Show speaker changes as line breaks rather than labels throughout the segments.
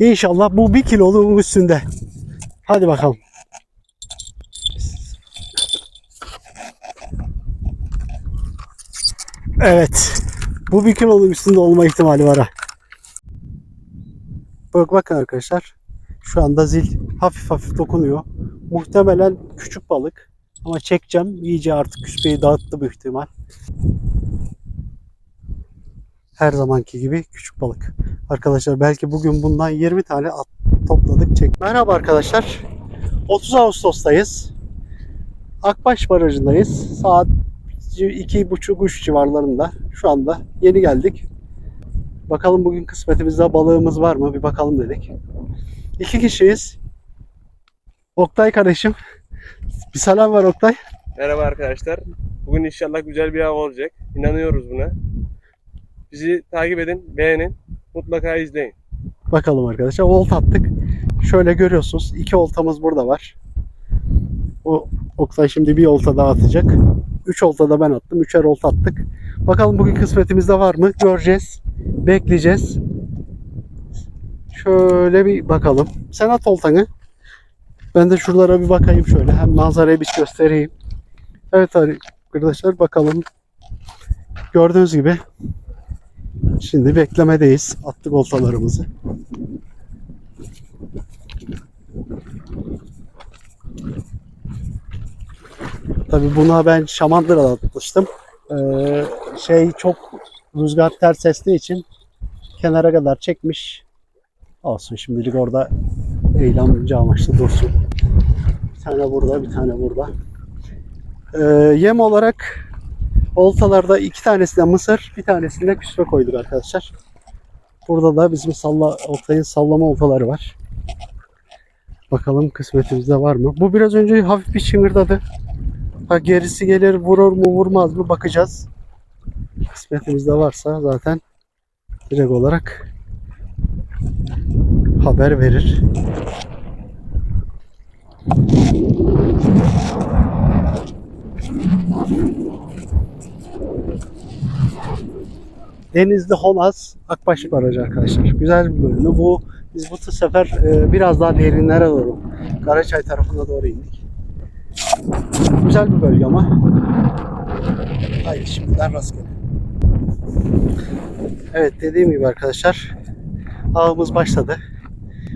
İnşallah bu bir kiloluğun üstünde. Hadi bakalım. Evet. Bu bir kiloluk üstünde olma ihtimali var. Bak bakın arkadaşlar. Şu anda zil hafif hafif dokunuyor. Muhtemelen küçük balık. Ama çekeceğim. İyice artık küspeyi dağıttı büyük ihtimal. Her zamanki gibi küçük balık. Arkadaşlar belki bugün bundan 20 tane at topladık. Çek. Merhaba arkadaşlar. 30 Ağustos'tayız. Akbaş Barajı'ndayız. Saat 2.30-3 civarlarında. Şu anda yeni geldik. Bakalım bugün kısmetimizde balığımız var mı? Bir bakalım dedik. İki kişiyiz. Oktay kardeşim. Bir selam ver Oktay.
Merhaba arkadaşlar. Bugün inşallah güzel bir av olacak. İnanıyoruz buna. Bizi takip edin, beğenin. Mutlaka izleyin.
Bakalım arkadaşlar. Olta attık. Şöyle görüyorsunuz. iki oltamız burada var. O Oktay şimdi bir olta daha atacak. Üç olta da ben attım. Üçer olta attık. Bakalım bugün kısmetimizde var mı? Göreceğiz. Bekleyeceğiz. Şöyle bir bakalım. Sen at oltanı. Ben de şuralara bir bakayım şöyle. Hem manzarayı bir göstereyim. Evet arkadaşlar bakalım. Gördüğünüz gibi Şimdi beklemedeyiz. Attık oltalarımızı. Tabii buna ben Şamandıra'da atmıştım. Ee, şey çok rüzgar ters estiği için kenara kadar çekmiş. Olsun şimdilik orada eğlence amaçlı dursun. Bir tane burada, bir tane burada. Ee, yem olarak Oltalarda iki tanesinde mısır, bir tanesinde küspe koyduk arkadaşlar. Burada da bizim salla, oltayın sallama oltaları var. Bakalım kısmetimizde var mı? Bu biraz önce hafif bir çıngırdadı. Ha gerisi gelir vurur mu vurmaz mı bakacağız. Kısmetimizde varsa zaten direkt olarak haber verir. Denizli Honaz Akbaş Barajı arkadaşlar. Güzel bir bölümü. Bu biz bu sefer e, biraz daha derinlere doğru Karaçay tarafına doğru indik. Güzel bir bölge ama. Haydi şimdiden rastgele. Evet dediğim gibi arkadaşlar avımız başladı.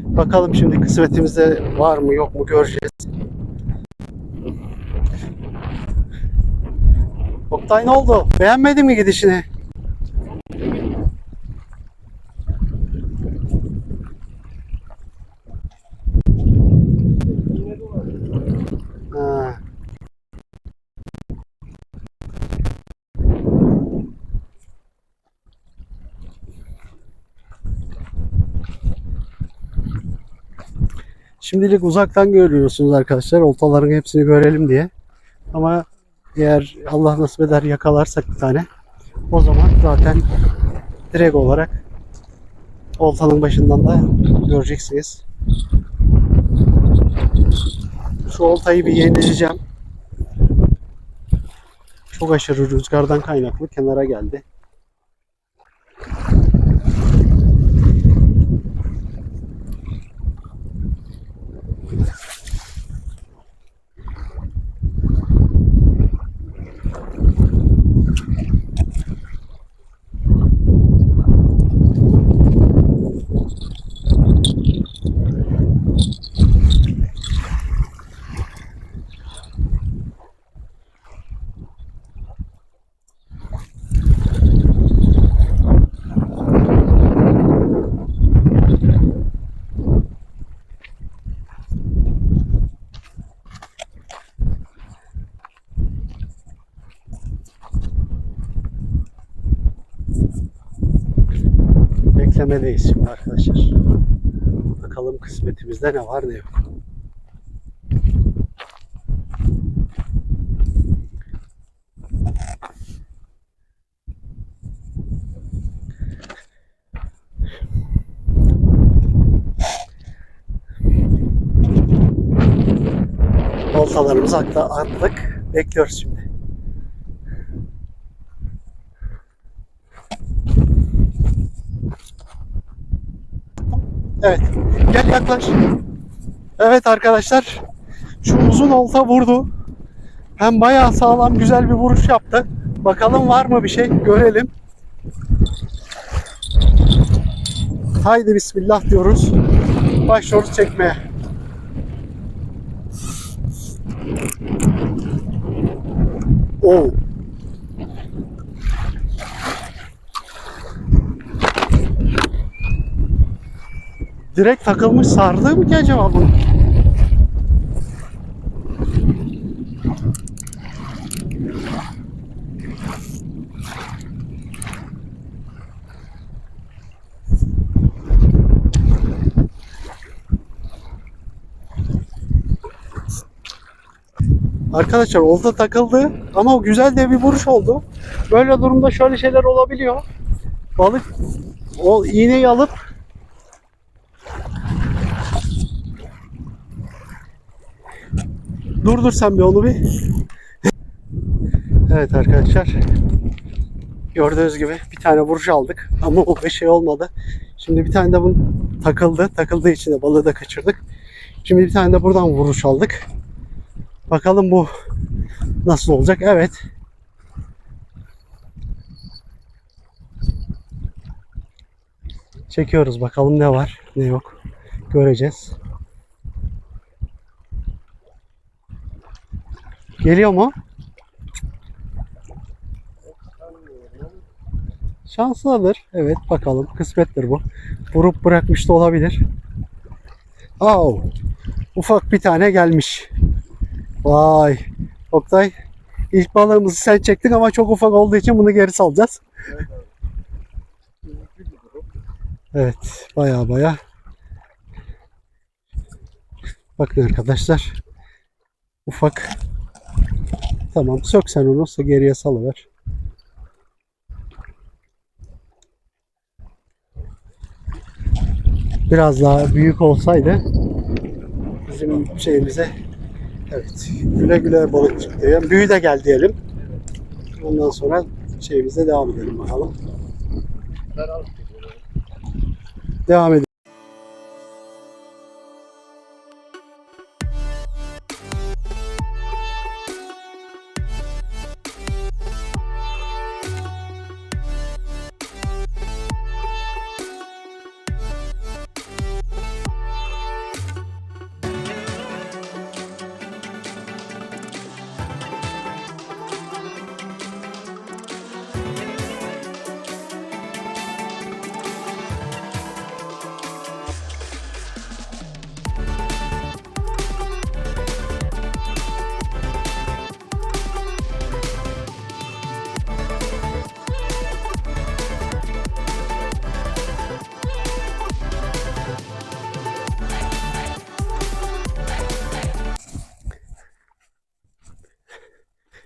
Bakalım şimdi kısmetimizde var mı yok mu göreceğiz. Oktay ne oldu? Beğenmedin mi gidişini? Ha. Şimdilik uzaktan görüyorsunuz arkadaşlar. Oltaların hepsini görelim diye. Ama eğer Allah nasip eder yakalarsak bir tane o zaman zaten direkt olarak oltanın başından da göreceksiniz. Şu oltayı bir yenileceğim. Çok aşırı rüzgardan kaynaklı kenara geldi. Beklemedeyiz şimdi arkadaşlar. Bakalım kısmetimizde ne var ne yok. Oltalarımızı attık. Bekliyoruz şimdi. Evet. Gel yaklaş. Evet arkadaşlar. Şu uzun olta vurdu. Hem bayağı sağlam güzel bir vuruş yaptı. Bakalım var mı bir şey görelim. Haydi bismillah diyoruz. Başlıyoruz çekmeye. Oo. Direkt takılmış sardı mı ki acaba bunu? Arkadaşlar olta takıldı ama güzel de bir vuruş oldu. Böyle durumda şöyle şeyler olabiliyor. Balık o iğneyi alıp Durdur sen bir onu bir. Evet arkadaşlar. Gördüğünüz gibi bir tane vuruş aldık ama o bir şey olmadı. Şimdi bir tane de bunun takıldı. Takıldığı için de balığı da kaçırdık. Şimdi bir tane de buradan vuruş aldık. Bakalım bu nasıl olacak? Evet. Çekiyoruz bakalım ne var ne yok. Göreceğiz. Geliyor mu? Şanslıdır. Evet bakalım. Kısmettir bu. Vurup bırakmış da olabilir. Au. Ufak bir tane gelmiş. Vay. Oktay. ilk balığımızı sen çektin ama çok ufak olduğu için bunu geri salacağız. Evet. Baya baya. Bakın arkadaşlar. Ufak. Tamam. Sök sen onu. Geriye salıver. Biraz daha büyük olsaydı bizim şeyimize evet güle güle balık çıktı. Yani büyü de gel diyelim. Ondan sonra şeyimize devam edelim bakalım. Devam edelim.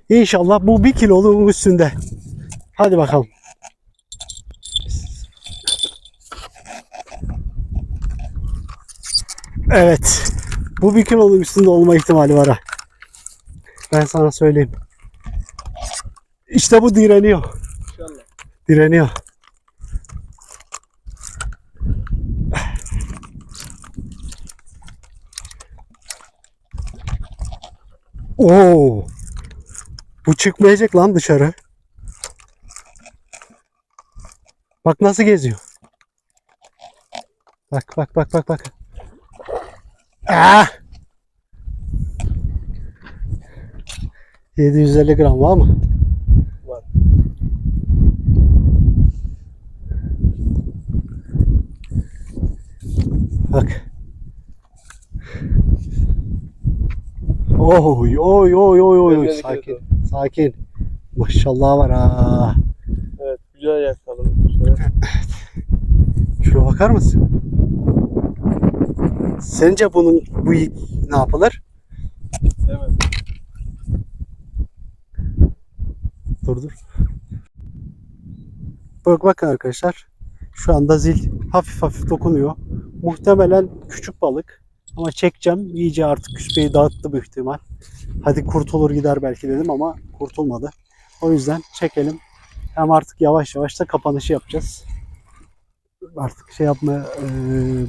İnşallah bu bir kiloluğun üstünde. Hadi bakalım. Evet. Bu bir kiloluğun üstünde olma ihtimali var ha. Ben sana söyleyeyim. İşte bu direniyor.
İnşallah.
Direniyor. Oo. Bu çıkmayacak lan dışarı. Bak nasıl geziyor. Bak bak bak bak bak. Ah! 750 gram var mı?
Var.
Bak. Oy oy oy oy oy sakin. Sakin. Maşallah var ha.
Evet güzel yakaladım. Şöyle.
Şuna bakar mısın? Sence bunun bu ne yapılır?
Evet.
Dur dur. Bak bakın arkadaşlar. Şu anda zil hafif hafif dokunuyor. Muhtemelen küçük balık. Ama çekeceğim. İyice artık küspeyi dağıttı büyük ihtimal. Hadi kurtulur gider belki dedim ama kurtulmadı. O yüzden çekelim. Hem artık yavaş yavaş da kapanışı yapacağız. Artık şey yapma e,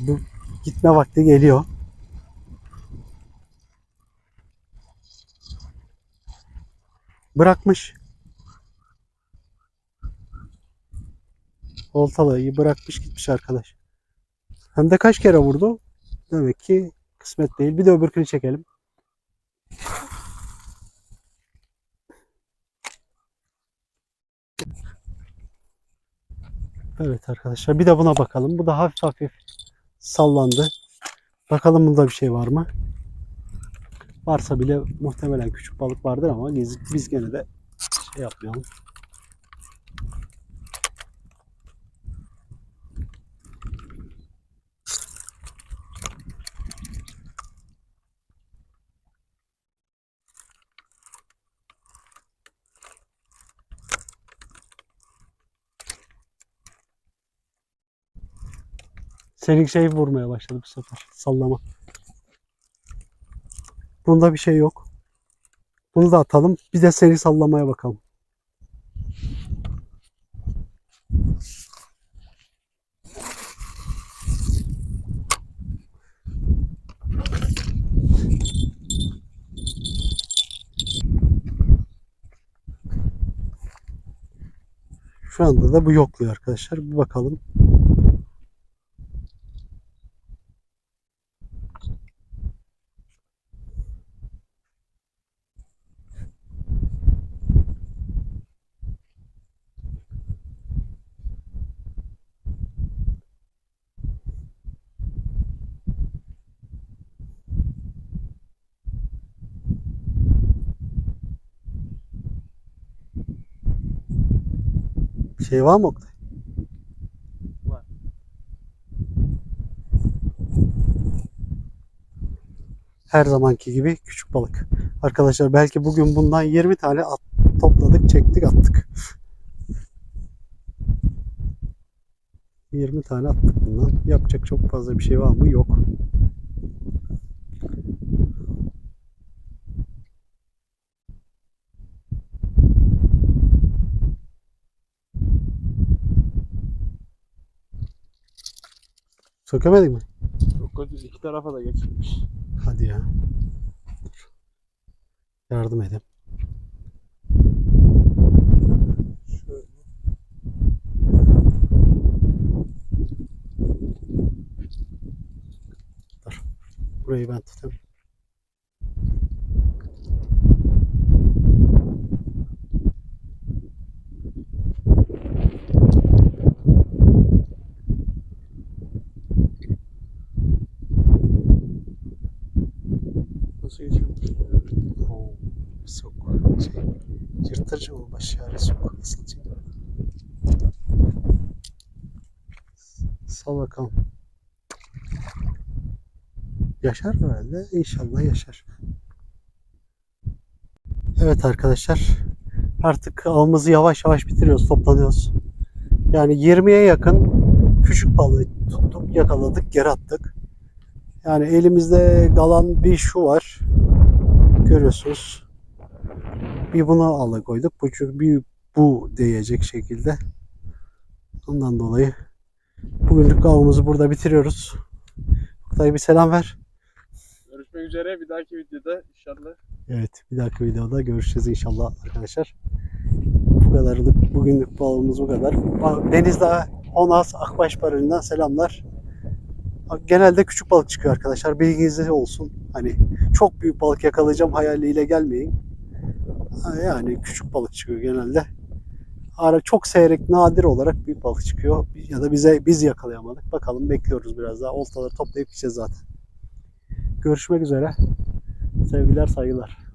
bu gitme vakti geliyor. Bırakmış. Oltalayı bırakmış gitmiş arkadaş. Hem de kaç kere vurdu? Demek ki kısmet değil. Bir de öbürkünü çekelim. Evet arkadaşlar bir de buna bakalım. Bu da hafif hafif sallandı. Bakalım bunda bir şey var mı? Varsa bile muhtemelen küçük balık vardır ama biz, biz gene de şey yapmayalım. Senin şey vurmaya başladı bu sefer. Sallama. Bunda bir şey yok. Bunu da atalım. Bir de seni sallamaya bakalım. Şu anda da bu yokluyor arkadaşlar. Bir bakalım. Şey var mı Oktay?
Var.
Her zamanki gibi küçük balık. Arkadaşlar belki bugün bundan 20 tane at, topladık, çektik, attık. 20 tane attık bundan. Yapacak çok fazla bir şey var mı? Yok. Sökemedik mi?
Çok kötü. İki tarafa da geçirmiş.
Hadi ya. Dur. Yardım edeyim.
Şöyle.
Burayı ben tutayım.
Nasıl geçirmiş?
Oo, sok. Şey, yırtırıcı mı baş yani sok. Nasıl şey? Sal bakalım. Yaşar herhalde. İnşallah yaşar. Evet arkadaşlar. Artık avımızı yavaş yavaş bitiriyoruz. Toplanıyoruz. Yani 20'ye yakın küçük balığı tuttuk, yakaladık, geri attık. Yani elimizde kalan bir şu var. Görüyorsunuz. Bir bunu alıkoyduk. Bu çünkü bir bu değecek şekilde. Ondan dolayı bugünlük avımızı burada bitiriyoruz. Oktay bir selam ver.
Görüşmek üzere. Bir dahaki videoda inşallah.
Evet bir dahaki videoda görüşeceğiz inşallah arkadaşlar. Bu kadarlık bugünlük balığımız bu kadar. Denizde Honaz Akbaş Barını'ndan selamlar. Genelde küçük balık çıkıyor arkadaşlar. Bilginizde olsun. Hani çok büyük balık yakalayacağım hayaliyle gelmeyin. Yani küçük balık çıkıyor genelde. Ara çok seyrek, nadir olarak büyük balık çıkıyor. Ya da bize biz yakalayamadık. Bakalım bekliyoruz biraz daha. Oltaları toplayıp gideceğiz zaten. Görüşmek üzere. Sevgiler, saygılar.